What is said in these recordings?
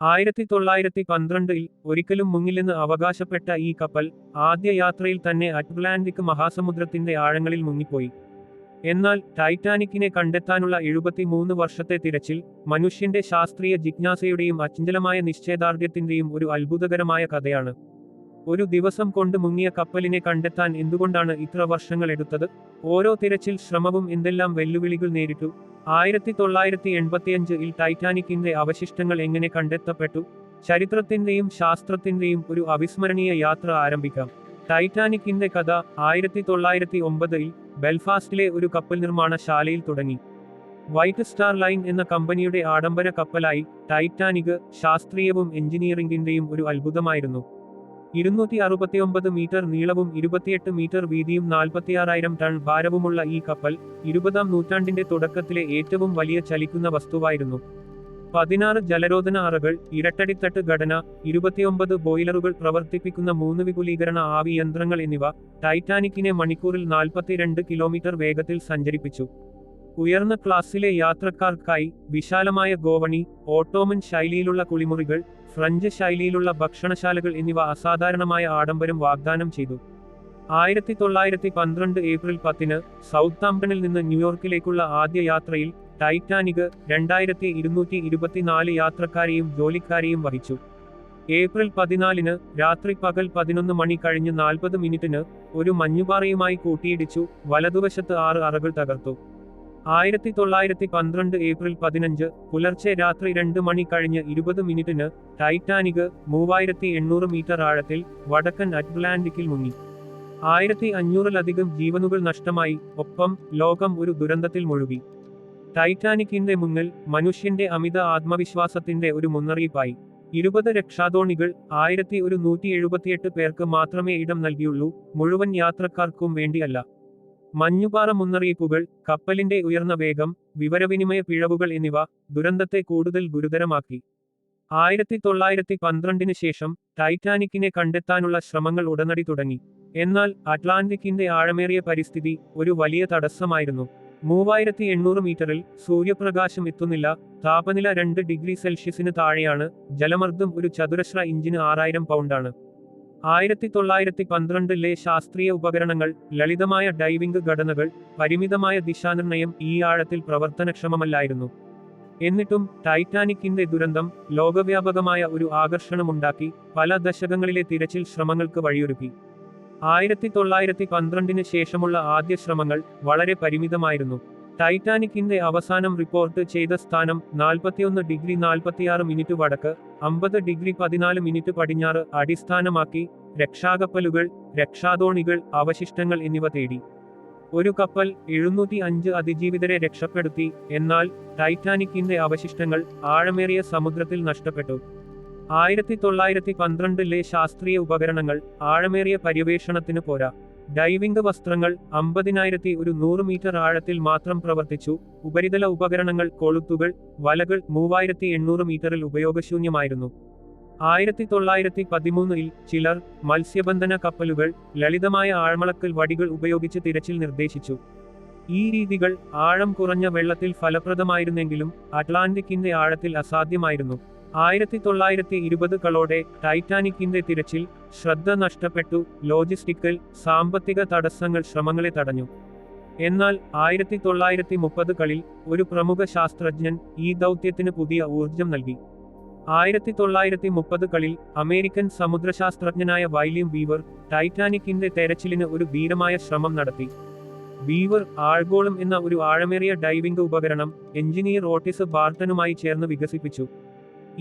ആയിരത്തി തൊള്ളായിരത്തി പന്ത്രണ്ടിൽ ഒരിക്കലും മുങ്ങില്ലെന്ന് അവകാശപ്പെട്ട ഈ കപ്പൽ ആദ്യ യാത്രയിൽ തന്നെ അറ്റ്ലാന്റിക് മഹാസമുദ്രത്തിന്റെ ആഴങ്ങളിൽ മുങ്ങിപ്പോയി. എന്നാൽ ടൈറ്റാനിക്കിനെ കണ്ടെത്താനുള്ള എഴുപത്തിമൂന്ന് വർഷത്തെ തിരച്ചിൽ മനുഷ്യന്റെ ശാസ്ത്രീയ ജിജ്ഞാസയുടെയും അചഞ്ചലമായ നിശ്ചയദാർഢ്യത്തിന്റെയും ഒരു അത്ഭുതകരമായ കഥയാണ്. ഒരു ദിവസം കൊണ്ട് മുങ്ങിയ കപ്പലിനെ കണ്ടെത്താൻ എന്തുകൊണ്ടാണ് ഇത്ര വർഷങ്ങൾ എടുത്തത്? ഓരോ തിരച്ചിൽ ശ്രമവും എന്തെല്ലാം വെല്ലുവിളികൾ നേരിട്ടു? ആയിരത്തി തൊള്ളായിരത്തി എൺപത്തിയഞ്ചിൽ ടൈറ്റാനിക്കിന്റെ അവശിഷ്ടങ്ങൾ എങ്ങനെ കണ്ടെത്തപ്പെട്ടു? ചരിത്രത്തിന്റെയും ശാസ്ത്രത്തിന്റെയും ഒരു അവിസ്മരണീയ യാത്ര ആരംഭിക്കാം. ടൈറ്റാനിക്കിന്റെ കഥ ആയിരത്തി തൊള്ളായിരത്തി ഒമ്പതിൽ ബെൽഫാസ്റ്റിലെ ഒരു കപ്പൽ നിർമ്മാണശാലയിൽ തുടങ്ങി. വൈറ്റ് സ്റ്റാർ ലൈൻ എന്ന കമ്പനിയുടെ ആഡംബര കപ്പലായി ടൈറ്റാനിക് ശാസ്ത്രീയവും എഞ്ചിനീയറിംഗിന്റെയും ഒരു അത്ഭുതമായിരുന്നു. ഇരുന്നൂറ്റി അറുപത്തിയൊമ്പത് മീറ്റർ നീളവും ഇരുപത്തിയെട്ട് മീറ്റർ വീതിയും നാൽപ്പത്തിയാറായിരം ടൺ ഭാരവുമുള്ള ഈ കപ്പൽ ഇരുപതാം നൂറ്റാണ്ടിന്റെ തുടക്കത്തിലെ ഏറ്റവും വലിയ ചലിക്കുന്ന വസ്തുവായിരുന്നു. പതിനാറ് ജലരോധന അറകൾ ഇരട്ടടിത്തട്ട് ഘടന ഇരുപത്തിയൊമ്പത് ബോയിലറുകൾ പ്രവർത്തിപ്പിക്കുന്ന മൂന്ന് വിപുലീകരണ ആവി യന്ത്രങ്ങൾ എന്നിവ ടൈറ്റാനിക്കിനെ മണിക്കൂറിൽ നാൽപ്പത്തിരണ്ട് കിലോമീറ്റർ വേഗത്തിൽ സഞ്ചരിപ്പിച്ചു. ഉയർന്ന ക്ലാസ്സിലെ യാത്രക്കാർക്കായി വിശാലമായ ഗോവണി ഓട്ടോമൻ ശൈലിയിലുള്ള കുളിമുറികൾ ഫ്രഞ്ച് ശൈലിയിലുള്ള ഭക്ഷണശാലകൾ എന്നിവ അസാധാരണമായ ആഡംബരം വാഗ്ദാനം ചെയ്തു. ആയിരത്തി തൊള്ളായിരത്തി പന്ത്രണ്ട് ഏപ്രിൽ പത്തിന് സൗത്താംപ്ടണിൽ നിന്ന് ന്യൂയോർക്കിലേക്കുള്ള ആദ്യ യാത്രയിൽ ടൈറ്റാനിക് രണ്ടായിരത്തി ഇരുന്നൂറ്റി ഇരുപത്തിനാല് യാത്രക്കാരെയും ജോലിക്കാരെയും വഹിച്ചു. ഏപ്രിൽ പതിനാലിന് രാത്രി പകൽ പതിനൊന്ന് മണി കഴിഞ്ഞ് നാൽപ്പത് മിനിറ്റിന് ഒരു മഞ്ഞുപാറയുമായി കൂട്ടിയിടിച്ചു. വലതുവശത്ത് ആറ് അറകൾ തകർത്തു. ആയിരത്തി തൊള്ളായിരത്തി പന്ത്രണ്ട് ഏപ്രിൽ പതിനഞ്ച് പുലർച്ചെ രാത്രി രണ്ട് മണി കഴിഞ്ഞ് ഇരുപത് മിനിറ്റിന് ടൈറ്റാനിക് മൂവായിരത്തി എണ്ണൂറ് മീറ്റർ ആഴത്തിൽ വടക്കൻ അറ്റ്ലാന്റിക്കിൽ മുങ്ങി. ആയിരത്തി അഞ്ഞൂറിലധികം ജീവനുകൾ നഷ്ടമായി ഒപ്പം ലോകം ഒരു ദുരന്തത്തിൽ മുഴുകി. ടൈറ്റാനിക്കിന്റെ മുന്നിൽ മനുഷ്യന്റെ അമിത ആത്മവിശ്വാസത്തിന്റെ ഒരു മുന്നറിയിപ്പായി. ഇരുപത് രക്ഷാതോണികൾ ആയിരത്തി ഒരു നൂറ്റി എഴുപത്തിയെട്ട് പേർക്ക് മാത്രമേ ഇടം നൽകിയുള്ളൂ മുഴുവൻ യാത്രക്കാർക്കും വേണ്ടിയല്ല. മഞ്ഞുപാറ മുന്നറിയിപ്പുകൾ കപ്പലിന്റെ ഉയർന്ന വേഗം വിവരവിനിമയ പിഴവുകൾ എന്നിവ ദുരന്തത്തെ കൂടുതൽ ഗുരുതരമാക്കി. ആയിരത്തി തൊള്ളായിരത്തി പന്ത്രണ്ടിന് ശേഷം ടൈറ്റാനിക്കിനെ കണ്ടെത്താനുള്ള ശ്രമങ്ങൾ ഉടനടി തുടങ്ങി. എന്നാൽ അറ്റ്ലാന്റിക്കിന്റെ ആഴമേറിയ പരിസ്ഥിതി ഒരു വലിയ തടസ്സമായിരുന്നു. മൂവായിരത്തി എണ്ണൂറ് മീറ്ററിൽ സൂര്യപ്രകാശം എത്തുന്നില്ല താപനില രണ്ട് ഡിഗ്രി സെൽഷ്യസിന് താഴെയാണ് ജലമർദ്ദം ഒരു ചതുരശ്ര ഇഞ്ചിന് ആറായിരം പൗണ്ടാണ്. ആയിരത്തി തൊള്ളായിരത്തി പന്ത്രണ്ടിലെ ശാസ്ത്രീയ ഉപകരണങ്ങൾ ലളിതമായ ഡൈവിംഗ് ഘടനകൾ പരിമിതമായ ദിശാനിർണയം ഈ ആഴത്തിൽ പ്രവർത്തനക്ഷമമല്ലായിരുന്നു. എന്നിട്ടും ടൈറ്റാനിക്കിന്റെ ദുരന്തം ലോകവ്യാപകമായ ഒരു ആകർഷണമുണ്ടാക്കി പല ദശകങ്ങളിലെ തിരച്ചിൽ ശ്രമങ്ങൾക്ക് വഴിയൊരുക്കി. ആയിരത്തി തൊള്ളായിരത്തി പന്ത്രണ്ടിന് ശേഷമുള്ള ആദ്യ ശ്രമങ്ങൾ വളരെ പരിമിതമായിരുന്നു. ടൈറ്റാനിക്കിന്റെ അവസാനം റിപ്പോർട്ട് ചെയ്ത സ്ഥാനം നാൽപ്പത്തിയൊന്ന് ഡിഗ്രി നാൽപ്പത്തിയാറ് മിനിറ്റ് വടക്ക് അമ്പത് ഡിഗ്രി പതിനാല് മിനിറ്റ് പടിഞ്ഞാറ് അടിസ്ഥാനമാക്കി രക്ഷാകപ്പലുകൾ രക്ഷാതോണികൾ അവശിഷ്ടങ്ങൾ എന്നിവ തേടി. ഒരു കപ്പൽ എഴുന്നൂറ്റി അഞ്ച് അതിജീവിതരെ രക്ഷപ്പെടുത്തി എന്നാൽ ടൈറ്റാനിക്കിന്റെ അവശിഷ്ടങ്ങൾ ആഴമേറിയ സമുദ്രത്തിൽ നഷ്ടപ്പെട്ടു. ആയിരത്തി തൊള്ളായിരത്തി പന്ത്രണ്ടിലെ ശാസ്ത്രീയ ഉപകരണങ്ങൾ ആഴമേറിയ പര്യവേഷണത്തിന് പോരാ. ഡൈവിംഗ് വസ്ത്രങ്ങൾ അമ്പതിനായിരത്തി ഒരു നൂറ് മീറ്റർ ആഴത്തിൽ മാത്രം പ്രവർത്തിച്ചു. ഉപരിതല ഉപകരണങ്ങൾ കൊളുത്തുകൾ വലകൾ മൂവായിരത്തി എണ്ണൂറ് മീറ്ററിൽ ഉപയോഗശൂന്യമായിരുന്നു. ആയിരത്തി തൊള്ളായിരത്തി പതിമൂന്നിൽ ചിലർ മത്സ്യബന്ധന കപ്പലുകൾ ലളിതമായ ആഴ്മളക്കൽ വടികൾ ഉപയോഗിച്ച് തിരച്ചിൽ നിർദ്ദേശിച്ചു. ഈ രീതികൾ ആഴം കുറഞ്ഞ വെള്ളത്തിൽ ഫലപ്രദമായിരുന്നെങ്കിലും അറ്റ്ലാന്റിക്കിന്റെ ആഴത്തിൽ അസാധ്യമായിരുന്നു. ആയിരത്തി തൊള്ളായിരത്തി ഇരുപതുകളോടെ ടൈറ്റാനിക്കിന്റെ തിരച്ചിൽ ശ്രദ്ധ നഷ്ടപ്പെട്ടു. ലോജിസ്റ്റിക്കൽ സാമ്പത്തിക തടസ്സങ്ങൾ ശ്രമങ്ങളെ തടഞ്ഞു. എന്നാൽ ആയിരത്തി തൊള്ളായിരത്തി മുപ്പതുകളിൽ ഒരു പ്രമുഖ ശാസ്ത്രജ്ഞൻ ഈ ദൗത്യത്തിന് പുതിയ ഊർജം നൽകി. ആയിരത്തി തൊള്ളായിരത്തി മുപ്പതുകളിൽ അമേരിക്കൻ സമുദ്രശാസ്ത്രജ്ഞനായ വൈലിയം ബീവർ ടൈറ്റാനിക്കിന്റെ തെരച്ചിലിന് ഒരു ധീരമായ ശ്രമം നടത്തി. ബീവർ ആൾഗോളം എന്ന ഒരു ആഴമേറിയ ഡൈവിംഗ് ഉപകരണം എഞ്ചിനീയർ ഓട്ടിസ് ബാർട്ടനുമായി ചേർന്ന് വികസിപ്പിച്ചു.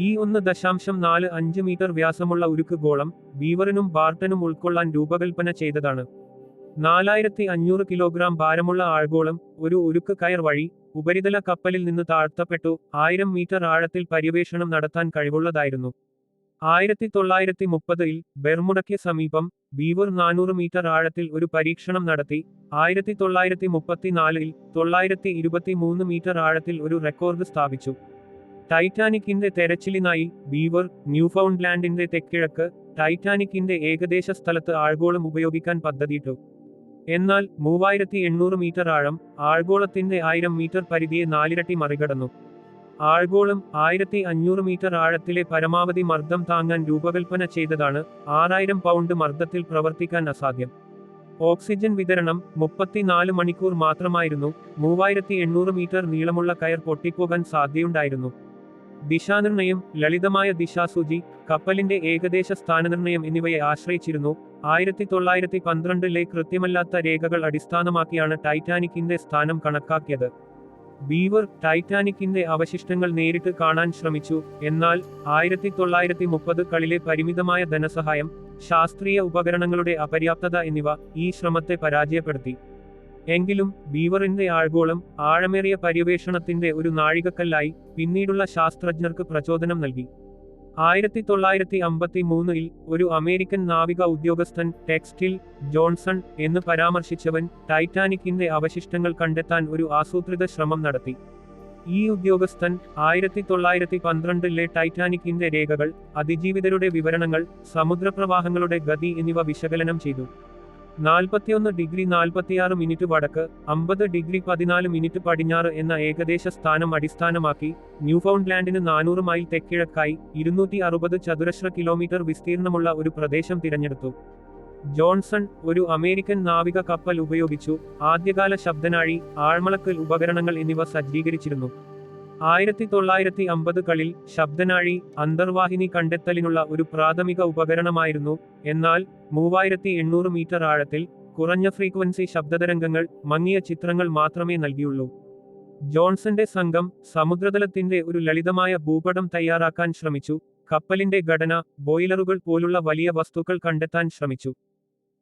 ഈ ഒന്ന് ദശാംശം നാല് അഞ്ച് മീറ്റർ വ്യാസമുള്ള ഉരുക്ക് ഗോളം ബീവറിനും ബാർട്ടനും ഉൾക്കൊള്ളാൻ രൂപകൽപ്പന ചെയ്തതാണ്. നാലായിരത്തി അഞ്ഞൂറ് കിലോഗ്രാം ഭാരമുള്ള ആൾഗോളം ഒരു ഉരുക്ക് കയർ വഴി ഉപരിതല കപ്പലിൽ നിന്ന് താഴ്ത്തപ്പെട്ടു ആയിരം മീറ്റർ ആഴത്തിൽ പര്യവേഷണം നടത്താൻ കഴിവുള്ളതായിരുന്നു. ആയിരത്തി തൊള്ളായിരത്തി മുപ്പതിൽ ബെർമുടയ്ക്ക് സമീപം ബീവർ നാനൂറ് മീറ്റർ ആഴത്തിൽ ഒരു പരീക്ഷണം നടത്തി ആയിരത്തി തൊള്ളായിരത്തി മുപ്പത്തിനാലിൽ തൊള്ളായിരത്തി ഇരുപത്തി മൂന്ന് മീറ്റർ ആഴത്തിൽ ഒരു റെക്കോർഡ് സ്ഥാപിച്ചു. ടൈറ്റാനിക്കിന്റെ തെരച്ചിലിനായി ബീവർ ന്യൂഫൗണ്ട്ലാൻഡിന്റെ തെക്കിഴക്ക് ടൈറ്റാനിക്കിന്റെ ഏകദേശ സ്ഥലത്ത് ആൾഗോളം ഉപയോഗിക്കാൻ പദ്ധതിയിട്ടു. എന്നാൽ മൂവായിരത്തി എണ്ണൂറ് മീറ്റർ ആഴം ആൾഗോളത്തിന്റെ ആയിരം മീറ്റർ പരിധിയെ നാലിരട്ടി മറികടന്നു. ആൾഗോളം ആയിരത്തി അഞ്ഞൂറ് മീറ്റർ ആഴത്തിലെ പരമാവധി മർദ്ദം താങ്ങാൻ രൂപകൽപ്പന ചെയ്തതാണ് ആറായിരം പൗണ്ട് മർദ്ദത്തിൽ പ്രവർത്തിക്കാൻ അസാധ്യം. ഓക്സിജൻ വിതരണം മുപ്പത്തിനാല് മണിക്കൂർ മാത്രമായിരുന്നു മൂവായിരത്തി എണ്ണൂറ് മീറ്റർ നീളമുള്ള കയർ പൊട്ടിപ്പോകാൻ സാധ്യതയുണ്ടായിരുന്നു. ദിശാനിർണയം ലളിതമായ ദിശാസൂചി കപ്പലിന്റെ ഏകദേശ സ്ഥാനനിർണയം എന്നിവയെ ആശ്രയിച്ചിരുന്നു. ആയിരത്തി തൊള്ളായിരത്തി പന്ത്രണ്ടിലെ കൃത്യമല്ലാത്ത രേഖകൾ അടിസ്ഥാനമാക്കിയാണ് ടൈറ്റാനിക്കിന്റെ സ്ഥാനം കണക്കാക്കിയത്. ബീവർ ടൈറ്റാനിക്കിന്റെ അവശിഷ്ടങ്ങൾ നേരിട്ട് കാണാൻ ശ്രമിച്ചു. എന്നാൽ ആയിരത്തി തൊള്ളായിരത്തി മുപ്പത് കളിലെ പരിമിതമായ ധനസഹായം ശാസ്ത്രീയ ഉപകരണങ്ങളുടെ അപര്യാപ്തത എന്നിവ ഈ ശ്രമത്തെ പരാജയപ്പെടുത്തി. എങ്കിലും ബീവറിന്റെ ആഴ്ഗോളം ആഴമേറിയ പര്യവേഷണത്തിന്റെ ഒരു നാഴികക്കല്ലായി പിന്നീടുള്ള ശാസ്ത്രജ്ഞർക്ക് പ്രചോദനം നൽകി. ആയിരത്തി തൊള്ളായിരത്തി അമ്പത്തി മൂന്നിൽ ഒരു അമേരിക്കൻ നാവിക ഉദ്യോഗസ്ഥൻ ടെക്സ്റ്റിൽ ജോൺസൺ എന്ന് പരാമർശിച്ചവൻ ടൈറ്റാനിക്കിന്റെ അവശിഷ്ടങ്ങൾ കണ്ടെത്താൻ ഒരു ആസൂത്രിത ശ്രമം നടത്തി. ഈ ഉദ്യോഗസ്ഥൻ ആയിരത്തി തൊള്ളായിരത്തി പന്ത്രണ്ടിലെ ടൈറ്റാനിക്കിന്റെ രേഖകൾ അതിജീവിതരുടെ വിവരണങ്ങൾ സമുദ്രപ്രവാഹങ്ങളുടെ ഗതി എന്നിവ വിശകലനം ചെയ്തു. നാൽപ്പത്തിയൊന്ന് ഡിഗ്രി നാൽപ്പത്തിയാറ് മിനിറ്റ് വടക്ക് അമ്പത് ഡിഗ്രി പതിനാല് മിനിറ്റ് പടിഞ്ഞാറ് എന്ന ഏകദേശ സ്ഥാനം അടിസ്ഥാനമാക്കി ന്യൂഫൗണ്ട്ലാൻഡിന് നാനൂറ് മൈൽ തെക്കിഴക്കായി ഇരുന്നൂറ്റി അറുപത് ചതുരശ്ര കിലോമീറ്റർ വിസ്തീർണമുള്ള ഒരു പ്രദേശം തിരഞ്ഞെടുത്തു. ജോൺസൺ ഒരു അമേരിക്കൻ നാവിക കപ്പൽ ഉപയോഗിച്ചു. ആദ്യകാല ശബ്ദനാഴി ആഴ്മളക്കൽ ഉപകരണങ്ങൾ എന്നിവ സജ്ജീകരിച്ചിരുന്നു. ആയിരത്തി തൊള്ളായിരത്തി അമ്പതുകളിൽ ശബ്ദനാഴി അന്തർവാഹിനി കണ്ടെത്തലിനുള്ള ഒരു പ്രാഥമിക ഉപകരണമായിരുന്നു. എന്നാൽ മൂവായിരത്തി എണ്ണൂറ് മീറ്റർ ആഴത്തിൽ കുറഞ്ഞ ഫ്രീക്വൻസി ശബ്ദതരംഗങ്ങൾ മങ്ങിയ ചിത്രങ്ങൾ മാത്രമേ നൽകിയുള്ളൂ. ജോൺസന്റെ സംഘം സമുദ്രതലത്തിന്റെ ഒരു ലളിതമായ ഭൂപടം തയ്യാറാക്കാൻ ശ്രമിച്ചു. കപ്പലിന്റെ ഘടന ബോയിലറുകൾ പോലുള്ള വലിയ വസ്തുക്കൾ കണ്ടെത്താൻ ശ്രമിച്ചു.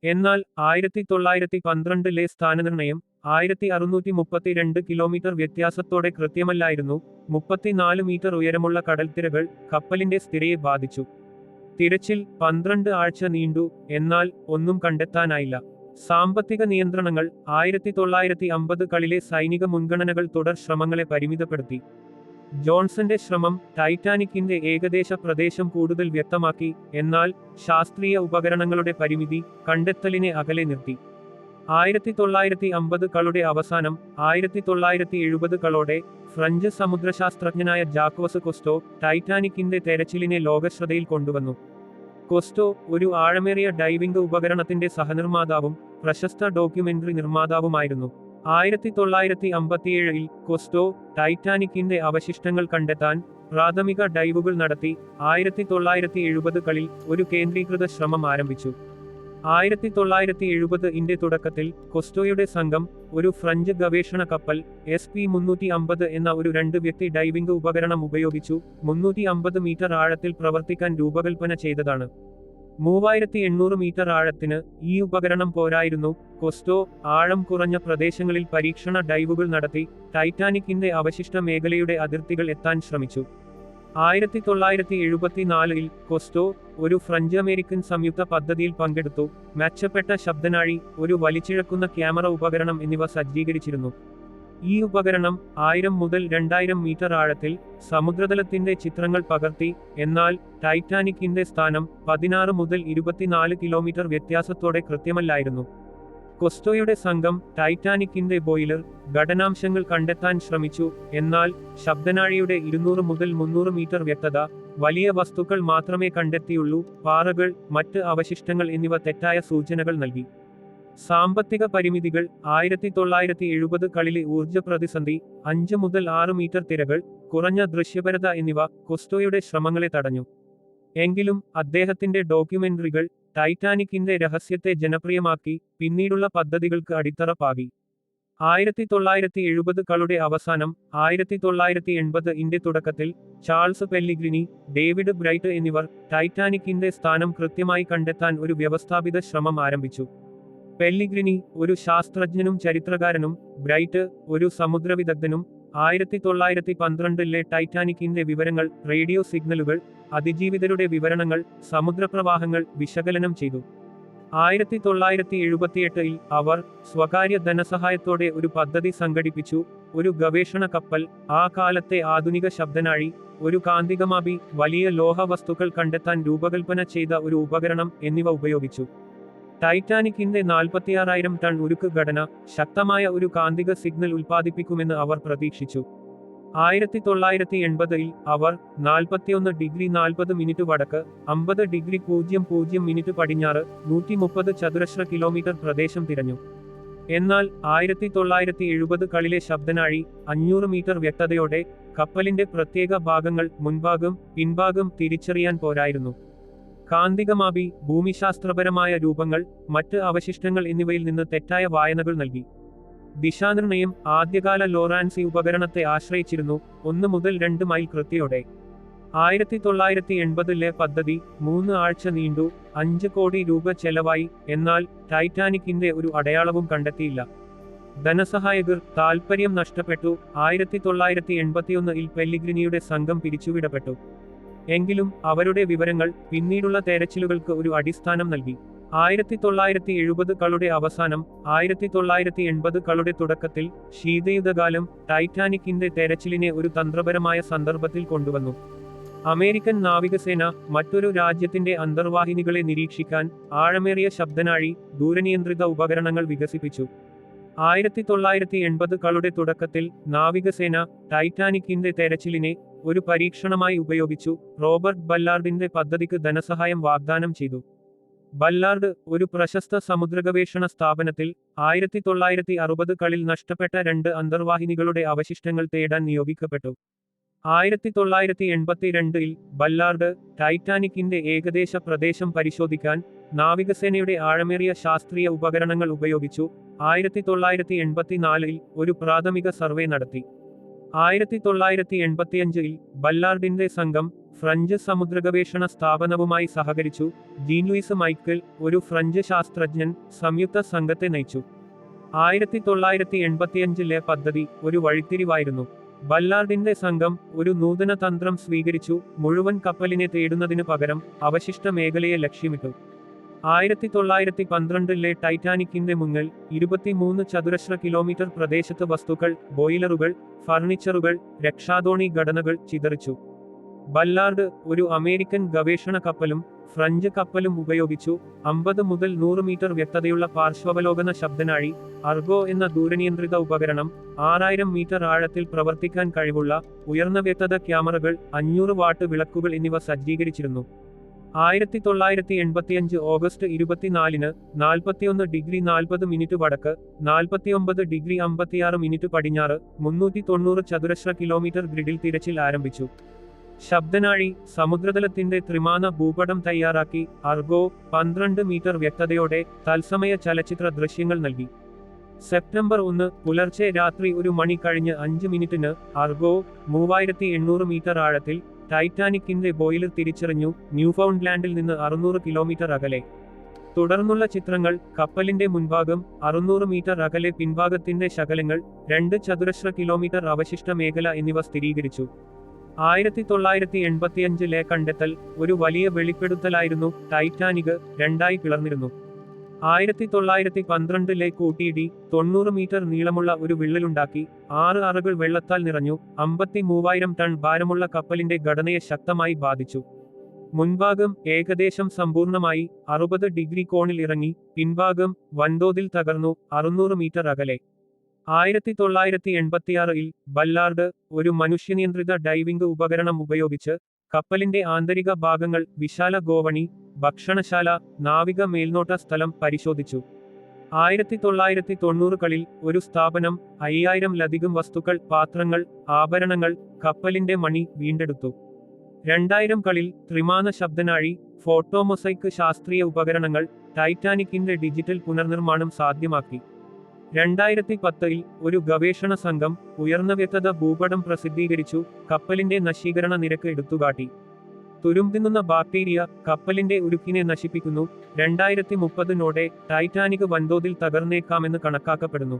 എന്നാൽ ആയിരത്തി തൊള്ളായിരത്തി പന്ത്രണ്ടിലെ സ്ഥാനനിർണയം ആയിരത്തി അറുന്നൂറ്റി മുപ്പത്തിരണ്ട് കിലോമീറ്റർ വ്യത്യാസത്തോടെ കൃത്യമല്ലായിരുന്നു. മുപ്പത്തിനാല് മീറ്റർ ഉയരമുള്ള കടൽത്തിരകൾ കപ്പലിന്റെ സ്ഥിരയെ ബാധിച്ചു. തിരച്ചിൽ പന്ത്രണ്ട് ആഴ്ച നീണ്ടു. എന്നാൽ ഒന്നും കണ്ടെത്താനായില്ല. സാമ്പത്തിക നിയന്ത്രണങ്ങൾ ആയിരത്തി തൊള്ളായിരത്തി അമ്പതുകളിലെ സൈനിക മുൻഗണനകൾ തുടർ ശ്രമങ്ങളെ പരിമിതപ്പെടുത്തി. ജോൺസന്റെ ശ്രമം ടൈറ്റാനിക്കിന്റെ ഏകദേശ പ്രദേശം കൂടുതൽ വ്യക്തമാക്കി. എന്നാൽ ശാസ്ത്രീയ ഉപകരണങ്ങളുടെ പരിമിതി കണ്ടെത്തലിനെ അകലെ നിർത്തി. ആയിരത്തി തൊള്ളായിരത്തി അമ്പത് കളുടെ അവസാനം ആയിരത്തി തൊള്ളായിരത്തി എഴുപത് കളോടെ ഫ്രഞ്ച് സമുദ്രശാസ്ത്രജ്ഞനായ ജാക്വസ് കൊസ്റ്റോ ടൈറ്റാനിക്കിന്റെ തെരച്ചിലിനെ ലോകശ്രദ്ധയിൽ കൊണ്ടുവന്നു. കൊസ്റ്റോ ഒരു ആഴമേറിയ ഡൈവിംഗ് ഉപകരണത്തിന്റെ സഹനിർമ്മാതാവും പ്രശസ്ത ഡോക്യുമെന്ററി നിർമ്മാതാവുമായിരുന്നു. ആയിരത്തി തൊള്ളായിരത്തി അമ്പത്തിയേഴിൽ കൊസ്റ്റോ ടൈറ്റാനിക്കിന്റെ അവശിഷ്ടങ്ങൾ കണ്ടെത്താൻ പ്രാഥമിക ഡൈവുകൾ നടത്തി ആയിരത്തി തൊള്ളായിരത്തി എഴുപതുകളിൽ ഒരു കേന്ദ്രീകൃത ശ്രമം ആരംഭിച്ചു. ആയിരത്തി തൊള്ളായിരത്തി എഴുപത് തുടക്കത്തിൽ കൊസ്റ്റോയുടെ സംഘം ഒരു ഫ്രഞ്ച് ഗവേഷണ കപ്പൽ എസ് പി മുന്നൂറ്റി അമ്പത് എന്ന ഒരു രണ്ട് വ്യക്തി ഡൈവിംഗ് ഉപകരണം ഉപയോഗിച്ചു മുന്നൂറ്റി അമ്പത് മീറ്റർ ആഴത്തിൽ പ്രവർത്തിക്കാൻ രൂപകൽപ്പന ചെയ്തതാണ്. മൂവായിരത്തി എണ്ണൂറ് മീറ്റർ ആഴത്തിന് ഈ ഉപകരണം പോരായിരുന്നു. കൊസ്റ്റോ ആഴം കുറഞ്ഞ പ്രദേശങ്ങളിൽ പരീക്ഷണ ഡൈവുകൾ നടത്തി ടൈറ്റാനിക്കിന്റെ അവശിഷ്ട മേഖലയുടെ അതിർത്തികൾ എത്താൻ ശ്രമിച്ചു. ആയിരത്തി തൊള്ളായിരത്തി എഴുപത്തിനാലിൽ കൊസ്റ്റോ ഒരു ഫ്രഞ്ച് അമേരിക്കൻ സംയുക്ത പദ്ധതിയിൽ പങ്കെടുത്തു. മെച്ചപ്പെട്ട ശബ്ദനാഴി ഒരു വലിച്ചിഴക്കുന്ന ക്യാമറ ഉപകരണം എന്നിവ സജ്ജീകരിച്ചിരുന്നു. ഈ ഉപകരണം ആയിരം മുതൽ രണ്ടായിരം മീറ്റർ ആഴത്തിൽ സമുദ്രതലത്തിന്റെ ചിത്രങ്ങൾ പകർത്തി എന്നാൽ ടൈറ്റാനിക്കിന്റെ സ്ഥാനം പതിനാറ് മുതൽ ഇരുപത്തിനാല് കിലോമീറ്റർ വ്യത്യാസത്തോടെ കൃത്യമല്ലായിരുന്നു. കൊസ്റ്റോയുടെ സംഘം ടൈറ്റാനിക്കിന്റെ ബോയിലർ ഘടനാംശങ്ങൾ കണ്ടെത്താൻ ശ്രമിച്ചു. എന്നാൽ ശബ്ദനാഴിയുടെ ഇരുന്നൂറ് മുതൽ മുന്നൂറ് മീറ്റർ വ്യക്തത വലിയ വസ്തുക്കൾ മാത്രമേ കണ്ടെത്തിയുള്ളൂ പാറകൾ മറ്റ് അവശിഷ്ടങ്ങൾ എന്നിവ തെറ്റായ സൂചനകൾ നൽകി. സാമ്പത്തിക പരിമിതികൾ ആയിരത്തി തൊള്ളായിരത്തി എഴുപത് കളിലെ ഊർജ പ്രതിസന്ധി അഞ്ച് മുതൽ ആറ് മീറ്റർ തിരകൾ കുറഞ്ഞ ദൃശ്യപരത എന്നിവ കൊസ്റ്റോയുടെ ശ്രമങ്ങളെ തടഞ്ഞു. എങ്കിലും അദ്ദേഹത്തിന്റെ ഡോക്യുമെന്ററികൾ ടൈറ്റാനിക്കിന്റെ രഹസ്യത്തെ ജനപ്രിയമാക്കി പിന്നീടുള്ള പദ്ധതികൾക്ക് അടിത്തറ പാകി ആയിരത്തി തൊള്ളായിരത്തി എഴുപത് കളുടെ അവസാനം ആയിരത്തി തൊള്ളായിരത്തി എൺപത് ഇന്റെ തുടക്കത്തിൽ ചാൾസ് പെല്ലിഗ്രിനി ഡേവിഡ് ബ്രൈറ്റ് എന്നിവർ ടൈറ്റാനിക്കിന്റെ സ്ഥാനം കൃത്യമായി കണ്ടെത്താൻ ഒരു വ്യവസ്ഥാപിത ശ്രമം ആരംഭിച്ചു. പെല്ലിഗ്രിനി ഒരു ശാസ്ത്രജ്ഞനും ചരിത്രകാരനും ബ്രൈറ്റ് ഒരു സമുദ്രവിദഗ്ധനും ആയിരത്തി തൊള്ളായിരത്തി പന്ത്രണ്ടിലെ ടൈറ്റാനിക്കിന്റെ വിവരങ്ങൾ റേഡിയോ സിഗ്നലുകൾ അതിജീവിതരുടെ വിവരണങ്ങൾ സമുദ്രപ്രവാഹങ്ങൾ വിശകലനം ചെയ്തു. ആയിരത്തി തൊള്ളായിരത്തി എഴുപത്തിയെട്ടിൽ അവർ സ്വകാര്യ ധനസഹായത്തോടെ ഒരു പദ്ധതി സംഘടിപ്പിച്ചു. ഒരു ഗവേഷണ കപ്പൽ ആ കാലത്തെ ആധുനിക ശബ്ദനാഴി ഒരു കാന്തികമാപി വലിയ ലോഹ വസ്തുക്കൾ കണ്ടെത്താൻ രൂപകൽപ്പന ചെയ്ത ഒരു ഉപകരണം എന്നിവ ഉപയോഗിച്ചു. ടൈറ്റാനിക്കിന്റെ നാൽപ്പത്തിയാറായിരം ടൺ ഉരുക്ക് ഘടന ശക്തമായ ഒരു കാന്തിക സിഗ്നൽ ഉൽപ്പാദിപ്പിക്കുമെന്ന് അവർ പ്രതീക്ഷിച്ചു. ആയിരത്തി തൊള്ളായിരത്തി എൺപതിൽ അവർ നാൽപ്പത്തിയൊന്ന് ഡിഗ്രി നാൽപ്പത് മിനിറ്റ് വടക്ക് അമ്പത് ഡിഗ്രി പൂജ്യം പൂജ്യം മിനിറ്റ് പടിഞ്ഞാറ് നൂറ്റി മുപ്പത് ചതുരശ്ര കിലോമീറ്റർ പ്രദേശം തിരഞ്ഞു. എന്നാൽ ആയിരത്തി തൊള്ളായിരത്തി എഴുപത് കളിലെ ശബ്ദനാഴി അഞ്ഞൂറ് മീറ്റർ വ്യക്തതയോടെ കപ്പലിന്റെ പ്രത്യേക ഭാഗങ്ങൾ മുൻഭാഗം പിൻഭാഗം തിരിച്ചറിയാൻ പോരായിരുന്നു. കാന്തികമാപി ഭൂമിശാസ്ത്രപരമായ രൂപങ്ങൾ മറ്റ് അവശിഷ്ടങ്ങൾ എന്നിവയിൽ നിന്ന് തെറ്റായ വായനകൾ നൽകി. ദിശാനിർണയം ആദ്യകാല ലോറാൻസി ഉപകരണത്തെ ആശ്രയിച്ചിരുന്നു ഒന്ന് മുതൽ രണ്ട് മൈൽ കൃത്യയോടെ. ആയിരത്തി തൊള്ളായിരത്തി എൺപതിലെ പദ്ധതി മൂന്ന് ആഴ്ച നീണ്ടു അഞ്ച് കോടി രൂപ ചെലവായി എന്നാൽ ടൈറ്റാനിക്കിന്റെ ഒരു അടയാളവും കണ്ടെത്തിയില്ല. ധനസഹായകർ താൽപ്പര്യം നഷ്ടപ്പെട്ടു ആയിരത്തി തൊള്ളായിരത്തി എൺപത്തിയൊന്നിൽ പെല്ലിഗ്രിനിയുടെ സംഘം പിരിച്ചുവിടപ്പെട്ടു. എങ്കിലും അവരുടെ വിവരങ്ങൾ പിന്നീടുള്ള തെരച്ചിലുകൾക്ക് ഒരു അടിസ്ഥാനം നൽകി. ആയിരത്തി തൊള്ളായിരത്തി എഴുപത് കളുടെ അവസാനം ആയിരത്തി തൊള്ളായിരത്തി എൺപത് കളുടെ തുടക്കത്തിൽ ശീതയുധകാലം ടൈറ്റാനിക്കിന്റെ തെരച്ചിലിനെ ഒരു തന്ത്രപരമായ സന്ദർഭത്തിൽ കൊണ്ടുവന്നു. അമേരിക്കൻ നാവികസേന മറ്റൊരു രാജ്യത്തിന്റെ അന്തർവാഹിനികളെ നിരീക്ഷിക്കാൻ ആഴമേറിയ ശബ്ദനാഴി ദൂരനിയന്ത്രിത ഉപകരണങ്ങൾ വികസിപ്പിച്ചു. ആയിരത്തി തൊള്ളായിരത്തി എൺപതുകളുടെ തുടക്കത്തിൽ നാവികസേന ടൈറ്റാനിക്കിന്റെ തെരച്ചിലിനെ ഒരു പരീക്ഷണമായി ഉപയോഗിച്ചു. റോബർട്ട് ബല്ലാർഡിന്റെ പദ്ധതിക്ക് ധനസഹായം വാഗ്ദാനം ചെയ്തു. ബല്ലാർഡ് ഒരു പ്രശസ്ത സമുദ്രഗവേഷണ സ്ഥാപനത്തിൽ ആയിരത്തി തൊള്ളായിരത്തി അറുപത് കളിൽ നഷ്ടപ്പെട്ട രണ്ട് അന്തർവാഹിനികളുടെ അവശിഷ്ടങ്ങൾ തേടാൻ നിയോഗിക്കപ്പെട്ടു. ആയിരത്തി തൊള്ളായിരത്തി എൺപത്തിരണ്ടിൽ ബല്ലാർഡ് ടൈറ്റാനിക്കിന്റെ ഏകദേശ പ്രദേശം പരിശോധിക്കാൻ നാവികസേനയുടെ ആഴമേറിയ ശാസ്ത്രീയ ഉപകരണങ്ങൾ ഉപയോഗിച്ചു. ആയിരത്തി തൊള്ളായിരത്തി എൺപത്തിനാലിൽ ഒരു പ്രാഥമിക സർവേ നടത്തി. ആയിരത്തി തൊള്ളായിരത്തി എൺപത്തിയഞ്ചിൽ ബല്ലാർഡിന്റെ സംഘം ഫ്രഞ്ച് സമുദ്രഗവേഷണ സ്ഥാപനവുമായി സഹകരിച്ചു. ജീൻ ലൂയിസ് മൈക്കിൾ ഒരു ഫ്രഞ്ച് ശാസ്ത്രജ്ഞൻ സംയുക്ത സംഘത്തെ നയിച്ചു. ആയിരത്തി തൊള്ളായിരത്തി എൺപത്തിയഞ്ചിലെ പദ്ധതി ഒരു വഴിത്തിരിവായിരുന്നു. ബല്ലാർഡിന്റെ സംഘം ഒരു നൂതന തന്ത്രം സ്വീകരിച്ചു മുഴുവൻ കപ്പലിനെ തേടുന്നതിനു പകരം അവശിഷ്ട മേഖലയെ ലക്ഷ്യമിട്ടു. ആയിരത്തി തൊള്ളായിരത്തി പന്ത്രണ്ടിലെ ടൈറ്റാനിക്കിന്റെ മുങ്ങൽ ഇരുപത്തിമൂന്ന് ചതുരശ്ര കിലോമീറ്റർ പ്രദേശത്ത് വസ്തുക്കൾ ബോയിലറുകൾ ഫർണിച്ചറുകൾ രക്ഷാതോണി ഘടനകൾ ചിതറിച്ചു. ബല്ലാർഡ് ഒരു അമേരിക്കൻ ഗവേഷണ കപ്പലും ഫ്രഞ്ച് കപ്പലും ഉപയോഗിച്ചു. അമ്പത് മുതൽ നൂറ് മീറ്റർ വ്യക്തതയുള്ള പാർശ്വവലോകന ശബ്ദനാഴി അർഗോ എന്ന ദൂരനിയന്ത്രിത ഉപകരണം ആറായിരം മീറ്റർ ആഴത്തിൽ പ്രവർത്തിക്കാൻ കഴിവുള്ള ഉയർന്ന വ്യക്തത ക്യാമറകൾ അഞ്ഞൂറ് വാട്ട് വിളക്കുകൾ എന്നിവ സജ്ജീകരിച്ചിരുന്നു. ആയിരത്തി തൊള്ളായിരത്തി എൺപത്തിയഞ്ച് ഓഗസ്റ്റ് ഇരുപത്തിനാലിന് നാൽപ്പത്തിയൊന്ന് ഡിഗ്രി നാൽപ്പത് മിനിറ്റ് വടക്ക് നാൽപ്പത്തിയൊമ്പത് ഡിഗ്രി അമ്പത്തിയാറ് മിനിറ്റ് പടിഞ്ഞാറ് മുന്നൂറ്റി തൊണ്ണൂറ് ചതുരശ്ര കിലോമീറ്റർ ഗ്രിഡിൽ തിരച്ചിൽ ആരംഭിച്ചു. ശബ്ദനാഴി സമുദ്രതലത്തിന്റെ ത്രിമാന ഭൂപടം തയ്യാറാക്കി അർഗോ പന്ത്രണ്ട് മീറ്റർ വ്യക്തതയോടെ തത്സമയ ചലച്ചിത്ര ദൃശ്യങ്ങൾ നൽകി. സെപ്റ്റംബർ ഒന്ന് പുലർച്ചെ രാത്രി ഒരു മണി കഴിഞ്ഞ് അഞ്ച് മിനിറ്റിന് അർഗോ മൂവായിരത്തി എണ്ണൂറ് മീറ്റർ ആഴത്തിൽ ടൈറ്റാനിക്കിന്റെ ബോയിലർ തിരിച്ചറിഞ്ഞു ന്യൂഫൗണ്ട്ലാൻഡിൽ നിന്ന് അറുന്നൂറ് കിലോമീറ്റർ അകലെ. തുടർന്നുള്ള ചിത്രങ്ങൾ കപ്പലിന്റെ മുൻഭാഗം അറുന്നൂറ് മീറ്റർ അകലെ പിൻഭാഗത്തിന്റെ ശകലങ്ങൾ രണ്ട് ചതുരശ്ര കിലോമീറ്റർ അവശിഷ്ട മേഖല എന്നിവ സ്ഥിരീകരിച്ചു. ആയിരത്തി തൊള്ളായിരത്തി എൺപത്തിയഞ്ചിലെ കണ്ടെത്തൽ ഒരു വലിയ വെളിപ്പെടുത്തലായിരുന്നു ടൈറ്റാനിക് രണ്ടായി പിളർന്നിരുന്നു. ആയിരത്തി തൊള്ളായിരത്തി പന്ത്രണ്ടിലെ കൂട്ടിയിടി തൊണ്ണൂറ് മീറ്റർ നീളമുള്ള ഒരു വിള്ളലുണ്ടാക്കി ആറ് അറകൾ വെള്ളത്താൽ നിറഞ്ഞു അമ്പത്തി മൂവായിരം ടൺ ഭാരമുള്ള കപ്പലിന്റെ ഘടനയെ ശക്തമായി ബാധിച്ചു. മുൻഭാഗം ഏകദേശം സമ്പൂർണമായി അറുപത് ഡിഗ്രി കോണിൽ ഇറങ്ങി പിൻഭാഗം വൻതോതിൽ തകർന്നു അറുന്നൂറ് മീറ്റർ അകലെ. ആയിരത്തി തൊള്ളായിരത്തി എൺപത്തിയാറിൽ ബല്ലാർഡ് ഒരു മനുഷ്യനിയന്ത്രിത ഡൈവിംഗ് ഉപകരണം ഉപയോഗിച്ച് കപ്പലിന്റെ ആന്തരിക ഭാഗങ്ങൾ വിശാല ഗോവണി ഭക്ഷണശാല നാവിക മേൽനോട്ട സ്ഥലം പരിശോധിച്ചു. ആയിരത്തി തൊള്ളായിരത്തി തൊണ്ണൂറുകളിൽ ഒരു സ്ഥാപനം അയ്യായിരംലധികം വസ്തുക്കൾ പാത്രങ്ങൾ ആഭരണങ്ങൾ കപ്പലിന്റെ മണി വീണ്ടെടുത്തു. രണ്ടായിരം കളിൽ ത്രിമാന ശബ്ദനാഴി ഫോട്ടോമൊസൈക്ക് ശാസ്ത്രീയ ഉപകരണങ്ങൾ ടൈറ്റാനിക്കിന്റെ ഡിജിറ്റൽ പുനർനിർമ്മാണം സാധ്യമാക്കി. രണ്ടായിരത്തി പത്തിൽ ഒരു ഗവേഷണ സംഘം ഉയർന്ന വ്യക്തത ഭൂപടം പ്രസിദ്ധീകരിച്ചു കപ്പലിന്റെ നശീകരണ നിരക്ക് എടുത്തുകാട്ടി. തുരുമ്പിന്നുന്ന ബാക്ടീരിയ കപ്പലിന്റെ ഉരുക്കിനെ നശിപ്പിക്കുന്നു. രണ്ടായിരത്തി മുപ്പതിനോടെ ടൈറ്റാനിക് വൻതോതിൽ തകർന്നേക്കാമെന്ന് കണക്കാക്കപ്പെടുന്നു.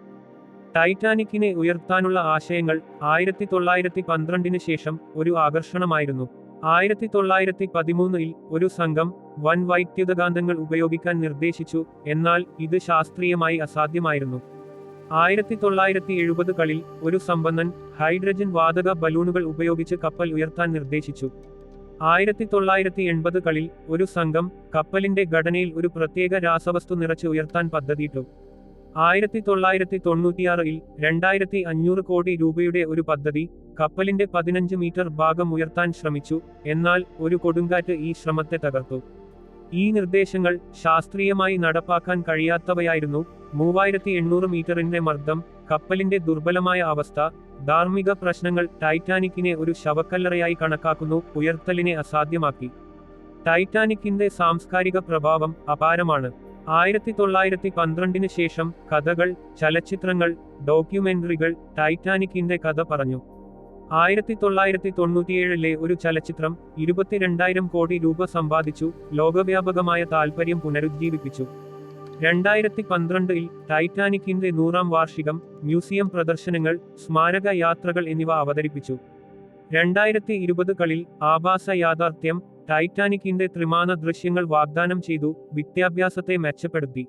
ടൈറ്റാനിക്കിനെ ഉയർത്താനുള്ള ആശയങ്ങൾ ആയിരത്തി തൊള്ളായിരത്തി പന്ത്രണ്ടിന് ശേഷം ഒരു ആകർഷണമായിരുന്നു. ആയിരത്തി തൊള്ളായിരത്തി പതിമൂന്നിൽ ഒരു സംഘം വൻ വൈദ്യുതകാന്തങ്ങൾ ഉപയോഗിക്കാൻ നിർദ്ദേശിച്ചു എന്നാൽ ഇത് ശാസ്ത്രീയമായി അസാധ്യമായിരുന്നു. ആയിരത്തി തൊള്ളായിരത്തി എഴുപതുകളിൽ ഒരു സമ്പന്നൻ ഹൈഡ്രജൻ വാതക ബലൂണുകൾ ഉപയോഗിച്ച് കപ്പൽ ഉയർത്താൻ നിർദ്ദേശിച്ചു. ആയിരത്തി തൊള്ളായിരത്തി എൺപതുകളിൽ ഒരു സംഘം കപ്പലിന്റെ ഘടനയിൽ ഒരു പ്രത്യേക രാസവസ്തു നിറച്ച് ഉയർത്താൻ പദ്ധതിയിട്ടു. ആയിരത്തി തൊള്ളായിരത്തി തൊണ്ണൂറ്റിയാറിൽ രണ്ടായിരത്തി അഞ്ഞൂറ് കോടി രൂപയുടെ ഒരു പദ്ധതി കപ്പലിന്റെ പതിനഞ്ച് മീറ്റർ ഭാഗം ഉയർത്താൻ ശ്രമിച്ചു എന്നാൽ ഒരു കൊടുങ്കാറ്റ് ഈ ശ്രമത്തെ തകർത്തു. ഈ നിർദ്ദേശങ്ങൾ ശാസ്ത്രീയമായി നടപ്പാക്കാൻ കഴിയാത്തവയായിരുന്നു മൂവായിരത്തി എണ്ണൂറ് മീറ്ററിന്റെ മർദ്ദം കപ്പലിന്റെ ദുർബലമായ അവസ്ഥ ധാർമ്മിക പ്രശ്നങ്ങൾ ടൈറ്റാനിക്കിനെ ഒരു ശവക്കല്ലറയായി കണക്കാക്കുന്നു ഉയർത്തലിനെ അസാധ്യമാക്കി. ടൈറ്റാനിക്കിന്റെ സാംസ്കാരിക പ്രഭാവം അപാരമാണ്. ആയിരത്തി തൊള്ളായിരത്തി പന്ത്രണ്ടിന് ശേഷം കഥകൾ ചലച്ചിത്രങ്ങൾ ഡോക്യുമെന്ററികൾ ടൈറ്റാനിക്കിന്റെ കഥ പറഞ്ഞു. ആയിരത്തി തൊള്ളായിരത്തി തൊണ്ണൂറ്റിയേഴിലെ ഒരു ചലച്ചിത്രം ഇരുപത്തിരണ്ടായിരം കോടി രൂപ സമ്പാദിച്ചു ലോകവ്യാപകമായ താൽപര്യം പുനരുജ്ജീവിപ്പിച്ചു. രണ്ടായിരത്തി പന്ത്രണ്ടിൽ ടൈറ്റാനിക്കിന്റെ നൂറാം വാർഷികം മ്യൂസിയം പ്രദർശനങ്ങൾ സ്മാരക യാത്രകൾ എന്നിവ അവതരിപ്പിച്ചു. രണ്ടായിരത്തി ഇരുപതുകളിൽ ആഭാസ യാഥാർത്ഥ്യം ടൈറ്റാനിക്കിന്റെ ത്രിമാന ദൃശ്യങ്ങൾ വാഗ്ദാനം ചെയ്തു വിദ്യാഭ്യാസത്തെ മെച്ചപ്പെടുത്തി.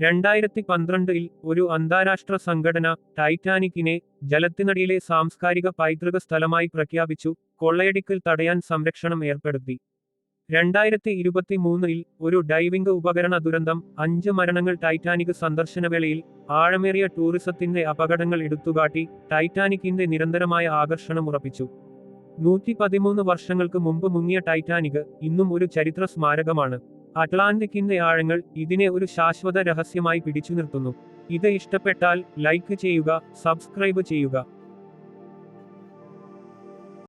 രണ്ടായിരത്തി പന്ത്രണ്ടിൽ ഒരു അന്താരാഷ്ട്ര സംഘടന ടൈറ്റാനിക്കിനെ ജലത്തിനടിയിലെ സാംസ്കാരിക പൈതൃക സ്ഥലമായി പ്രഖ്യാപിച്ചു കൊള്ളയടിക്കൽ തടയാൻ സംരക്ഷണം ഏർപ്പെടുത്തി. രണ്ടായിരത്തി ഇരുപത്തി മൂന്നിൽ ഒരു ഡൈവിംഗ് ഉപകരണ ദുരന്തം അഞ്ച് മരണങ്ങൾ ടൈറ്റാനിക് സന്ദർശനവേളയിൽ ആഴമേറിയ ടൂറിസത്തിന്റെ അപകടങ്ങൾ എടുത്തുകാട്ടി ടൈറ്റാനിക്കിന്റെ നിരന്തരമായ ആകർഷണം ഉറപ്പിച്ചു. നൂറ്റി പതിമൂന്ന് വർഷങ്ങൾക്ക് മുമ്പ് മുങ്ങിയ ടൈറ്റാനിക് ഇന്നും ഒരു ചരിത്ര സ്മാരകമാണ്. അറ്റ്ലാന്റിക്കിന്റെ ആഴങ്ങൾ ഇതിനെ ഒരു ശാശ്വത രഹസ്യമായി പിടിച്ചു നിർത്തുന്നു ഇത് ഇഷ്ടപ്പെട്ടാൽ ലൈക്ക് ചെയ്യുക സബ്സ്ക്രൈബ് ചെയ്യുക.